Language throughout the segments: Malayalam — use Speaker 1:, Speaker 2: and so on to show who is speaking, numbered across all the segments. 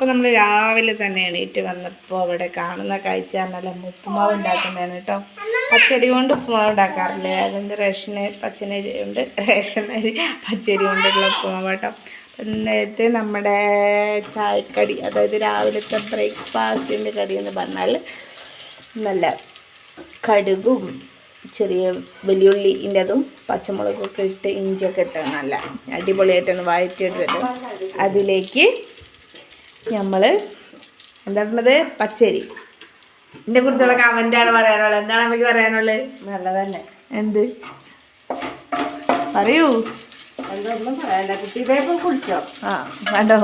Speaker 1: അപ്പോൾ നമ്മൾ രാവിലെ തന്നെ എണീറ്റ് വന്നപ്പോൾ അവിടെ കാണുന്ന കാഴ്ച നല്ല ഉപ്പുമാവ് ഉണ്ടാക്കുന്നതാണ് കേട്ടോ. പച്ചരി കൊണ്ട് ഉപ്പുമാവ് ഉണ്ടാക്കാറില്ലേ? അതിന്റെ റേഷന് പച്ചനരി കൊണ്ട് റേഷൻ അരി പച്ചരി കൊണ്ടുള്ള ഉപ്പുമാവ് കേട്ടോ. നേരത്തെ നമ്മുടെ ചായക്കടി അതായത് രാവിലത്തെ ബ്രേക്ക്ഫാസ്റ്റിന്റെ കടി എന്ന് പറഞ്ഞാൽ നല്ല കടുകും ചെറിയ വെല്ലുള്ളിന്റെതും പച്ചമുളകൊക്കെ ഇട്ട് ഇഞ്ചിയൊക്കെ ഇട്ട് നല്ല അടിപൊളിയായിട്ടൊന്ന് വഴറ്റിയിട്ടിട്ട് അതിലേക്ക് നമ്മൾ എന്താണുള്ളത് പച്ചരി. ഇതിനെ കുറിച്ചുള്ള കമന്റാണ് പറയാനുള്ളത്. എന്താണ് നമുക്ക് പറയാനുള്ളത്?
Speaker 2: നല്ലതല്ലേ
Speaker 1: എന്ത്? പറയൂ.
Speaker 2: കുളിച്ചോ?
Speaker 1: ആ കണ്ടോ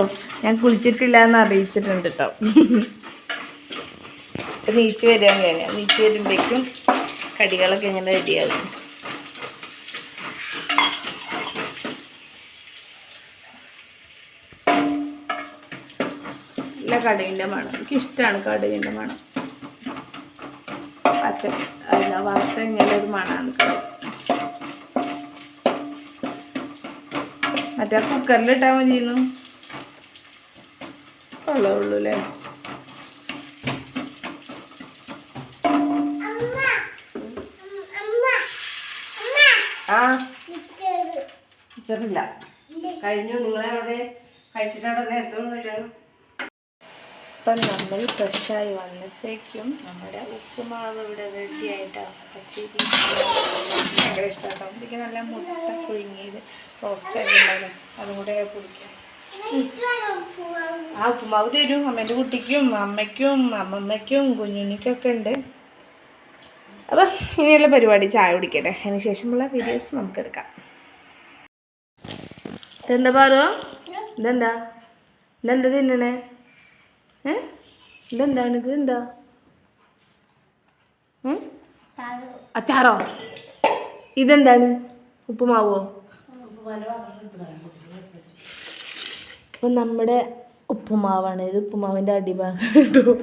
Speaker 1: ഞാൻ കുളിച്ചിട്ടില്ല എന്ന് അറിയിച്ചിട്ടുണ്ട് കേട്ടോ നീച്ച് വരാൻ കഴിഞ്ഞാൽ നീച്ച് വരുമ്പോഴേക്കും കടികളൊക്കെ ഇങ്ങനെ റെഡിയാകും നല്ല കടുകിന്റെ മണം. എനിക്ക് ഇഷ്ടമാണ് കടുകിന്റെ മണം. പച്ച അല്ല വറുത്ത ഇങ്ങനെ ഒരു മണമാണ് മറ്റേ കുക്കറിൽ ഇട്ടാൽ മതിയെന്നു? ഉള്ളൂ അല്ലേ
Speaker 2: ആ ചെറില്ല കഴിഞ്ഞു. നിങ്ങളെ അവിടെ കഴിച്ചിട്ട് അവിടെ നേരത്തെ വന്നിട്ടാണ്.
Speaker 1: ഇപ്പം നമ്മൾ ഫ്രഷായി വന്നപ്പോഴേക്കും നമ്മുടെ ഉപ്പുമാവ് ഇവിടെ റെഡി പച്ചരി ഭയങ്കര ഇഷ്ടമാട്ടോ എനിക്ക് നല്ല മുട്ട പുഴുങ്ങിയത് റോസ്റ്റ് ആയിട്ടുണ്ടാവും അതും കൂടെ കുടിക്കാം ആ ഉപ്പുമാവ് തരും. അമ്മേന്റെ കുട്ടിക്കും അമ്മയ്ക്കും അമ്മമ്മയ്ക്കും കുഞ്ഞുണ്ണിക്കൊക്കെ ഉണ്ട്. അപ്പം ഇനിയുള്ള പരിപാടി ചായ കുടിക്കട്ടെ. അതിന് ശേഷമുള്ള വീഡിയോസ് നമുക്ക് എടുക്കാം. ഇതെന്താ പാറോ? ഇതെന്താ? ഇതെന്താ തിന്നണേ? ഇതെന്താണ്? ഇത് എന്താ? അച്ചാറോ? ഇതെന്താണ്? ഉപ്പുമാവോ? അപ്പം നമ്മുടെ ഉപ്പുമാവാണ്. ഇത് ഉപ്പുമാവിന്റെ അടിഭാഗം കേട്ടോ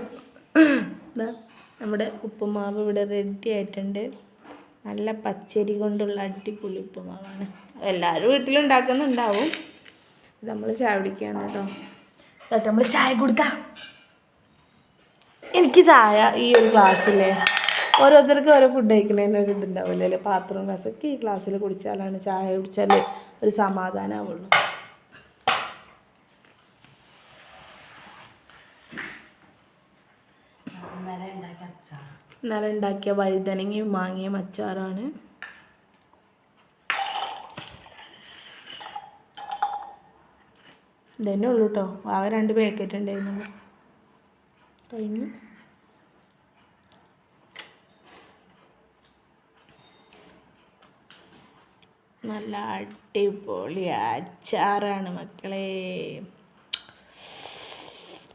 Speaker 1: നമ്മുടെ ഉപ്പുമാവ് ഇവിടെ റെഡി ആയിട്ടുണ്ട്. നല്ല പച്ചരി കൊണ്ടുള്ള അടിപൊളി ഉപ്പുമാവാണ്. എല്ലാവരും വീട്ടിലുണ്ടാക്കുന്നുണ്ടാവും. നമ്മൾ ചായ കുടിക്കുകയാണ് കേട്ടോ നമ്മൾ ചായ കൊടുക്കാം. എനിക്ക് ചായ ഈ ഒരു ഗ്ലാസ്സില്ലേ ഓരോരുത്തർക്ക് ഓരോ ഫുഡ് കഴിക്കുന്നതിന് ഒരു ഇതുണ്ടാവില്ലേ അല്ലേ? പാത്രവും ഗ്ലാസ്സൊക്കെ ഈ ഗ്ലാസ്സിൽ കുടിച്ചാലാണ് ചായ കുടിച്ചാൽ ഒരു സമാധാനമാവുള്ളൂ
Speaker 2: ഇന്നലെ ഉണ്ടാക്കിയ
Speaker 1: വഴുതനങ്ങയും മാങ്ങയും അച്ചാറാണ്. ഇതന്നെ ഉള്ളൂ കേട്ടോ ആകെ രണ്ട് പാക്കറ്റ് ഉണ്ടായിരുന്നുള്ളൂ കഴിഞ്ഞു. നല്ല അടിപൊളി അച്ചാറാണ് മക്കളെ.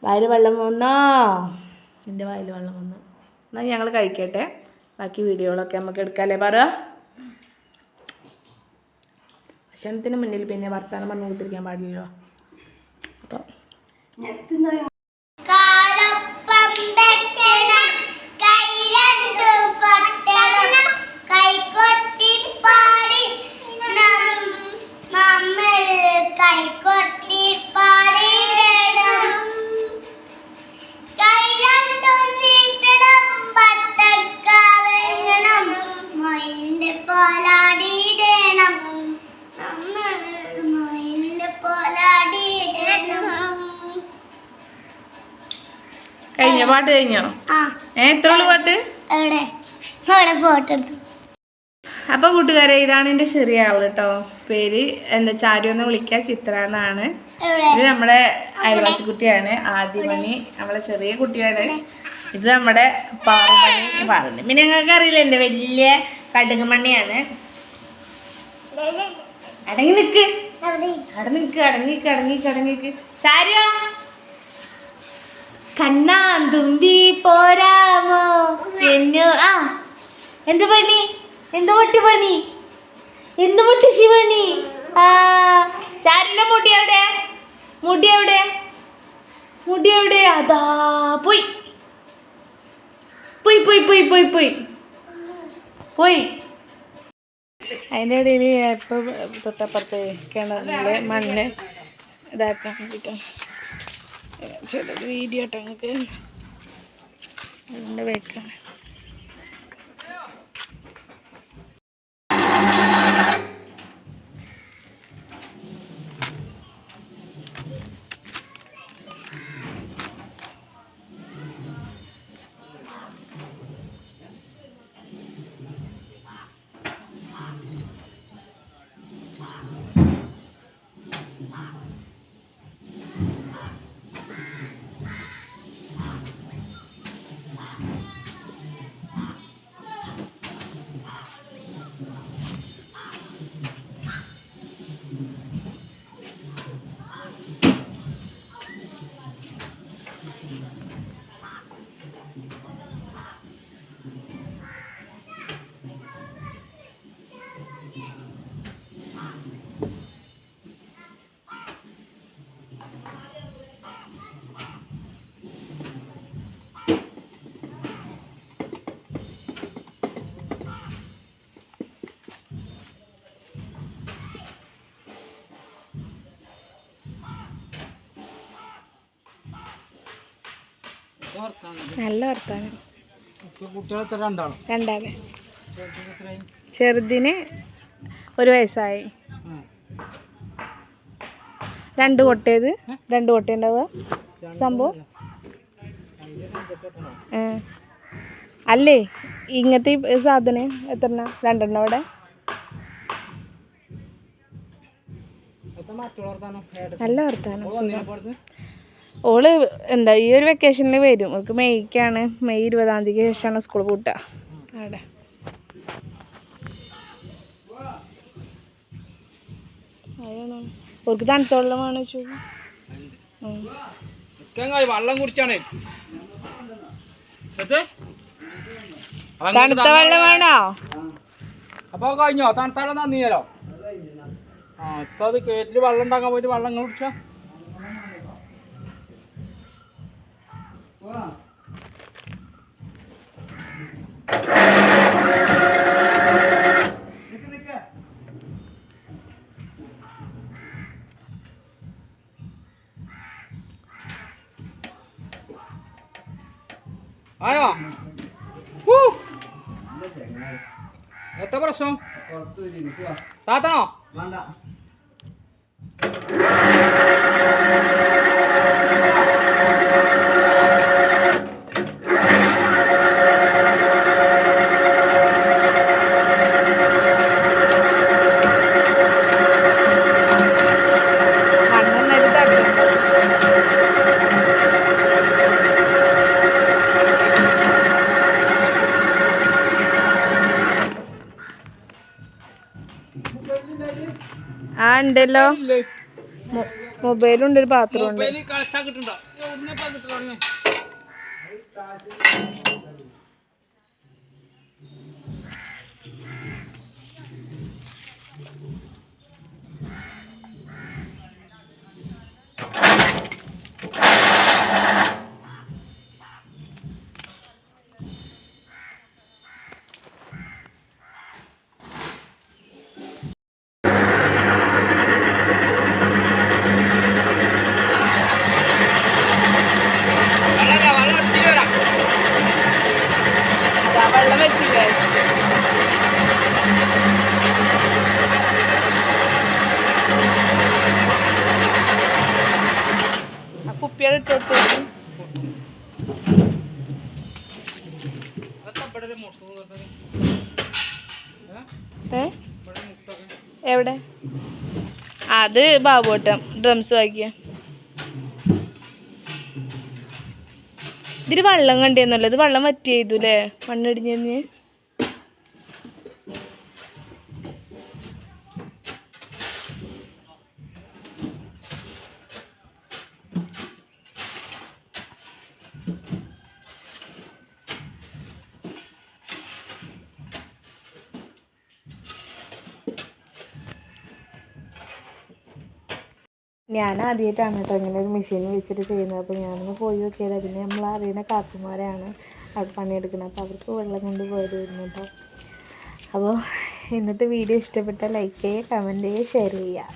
Speaker 1: വയൽ വെള്ളം വന്നോ? എന്റെ വായിൽ വെള്ളം വന്നു. എന്നാൽ ഞങ്ങൾ കഴിക്കട്ടെ. ബാക്കി വീഡിയോകളൊക്കെ നമുക്ക് എടുക്കാമല്ലേ പറ. ഭക്ഷണത്തിന് മുന്നിൽ പിന്നെ വർത്തമാനം പറഞ്ഞു കൊടുത്തിരിക്കാൻ പാടില്ലല്ലോ. അപ്പം.
Speaker 3: പോലാടിയിടണം.
Speaker 1: കഴിഞ്ഞോ? പാട്ട് കഴിഞ്ഞോ? ഏ പാട്ട്?
Speaker 3: എവിടെ? അവിടെ ഫോട്ടോ എടുത്തു?
Speaker 1: അപ്പോൾ കൂട്ടുകാരെ ഇതാണ് എന്റെ ചെറിയ ആൾ കേട്ടോ. പേര് എന്താ ചാരു എന്ന് വിളിക്കുക ചിത്ര എന്നാണ്. ഇത് നമ്മുടെ അയൽവാസി കുട്ടിയാണ് ആദ്യമണി നമ്മളെ ചെറിയ കുട്ടിയാണ്. ഇത് നമ്മുടെ പാറുമണി പാറുമണി. പിന്നെ ഞങ്ങൾക്ക് അറിയില്ല എന്റെ വലിയ അടങ്ങി നിൽക്ക് അടങ്ങി നിക്ക് അടങ്ങി നിൽക്ക് അടങ്ങി നിൽക്ക് അടങ്ങി നിൽക്ക് കണ്ണാ തുമ്പി പോരാമോ? എന്നു ആ. എന്ത് പണി? എന്ത് പൊട്ടി പണി? എന്ത് പൊട്ടി ശിവണി? ആ. ചാരിന്റെ മുടി എവിടെ? മുടി എവിടെ? മുടി എവിടെ? അതാ പോയി. പോയി പോയി പോയി പോയി പോയി. പോയി. അതിന്റെ ഇടയിൽ ഇപ്പോൾ തൊട്ടപ്പുറത്ത് കിണറിലെ മണ്ണ് ഇതാക്കാൻ വേണ്ടിയിട്ടാണ് ചെറിയ വീഡിയോ കേട്ടോ നിങ്ങൾക്ക്? അതിന്റെ വേക്കാണ് നല്ല വർത്താനം.
Speaker 2: രണ്ടാളും?
Speaker 1: ചെറുതിന് ഒരു വയസ്സായി. രണ്ട് കൊട്ടയത് രണ്ട് കൊട്ട ഉണ്ടാവുക സംഭവം. അല്ലേ. ഇങ്ങനത്തെ സാധനം എത്ര രണ്ടെണ്ണം അവിടെ. നല്ല വർത്താനം. ഓൾ എന്താ ഈ ഒരു വെക്കേഷനിൽ വരും. അവൾക്ക് മെയ്ക്കാണ്. മെയ് ഇരുപതാം തീയതിക്ക് ശേഷമാണ് സ്കൂൾ പൂട്ടുക അവിടെ. അതാണ്. അവർക്ക് തണുത്ത വെള്ളമാണ്
Speaker 2: വെള്ളം കുടിച്ചാണ്.
Speaker 1: തണുത്ത വെള്ളം വേണോ?
Speaker 2: അപ്പൊ കഴിഞ്ഞോ? തണുത്താളം നന്ദിയല്ലോ ആ ഇപ്പൊ അത് കേട്ടിട്ട് വെള്ളം ഉണ്ടാക്കാൻ പോയിട്ട് വെള്ളം കുടിച്ചാ. ആയോ. എത്ര പ്രശ്നം? താത്തണോ
Speaker 1: മണ്ണൊന്നും തട്ടും ആ ഉണ്ടല്ലോ. മൊബൈലുണ്ട് ഒരു ബാത്റൂം ഉണ്ട്. കുപ്പിയുടെ
Speaker 2: ഇവിടെ മുട്ടൊക്കെ
Speaker 1: എവിടെ അത് ബാബുവട്ടം ഡ്രംസ് വാങ്ങിയ ഇതിൽ വെള്ളം കണ്ടിരുന്നല്ലോ ഇത് വെള്ളം വറ്റി ചെയ്തു അല്ലേ മണ്ണിടിഞ്ഞ് ഞാൻ ആദ്യമായിട്ടാണ് കേട്ടോ ഇങ്ങനെ ഒരു മെഷീൻ വെച്ചിട്ട് ചെയ്യുന്നത്. അപ്പോൾ ഞാനൊന്ന് പോയി നോക്കിയത്. പിന്നെ നമ്മൾ അറിയുന്ന കാക്കുമാരാണ് അവിടെ പണിയെടുക്കുന്നത്. അപ്പോൾ അവർക്ക് വെള്ളം കൊണ്ട് പോയതായിരുന്നു കേട്ടോ. അപ്പോൾ ഇന്നത്തെ വീഡിയോ ഇഷ്ടപ്പെട്ടാൽ ലൈക്ക് ചെയ്യുക കമന്റ് ചെയ്യുക ഷെയർ ചെയ്യുക.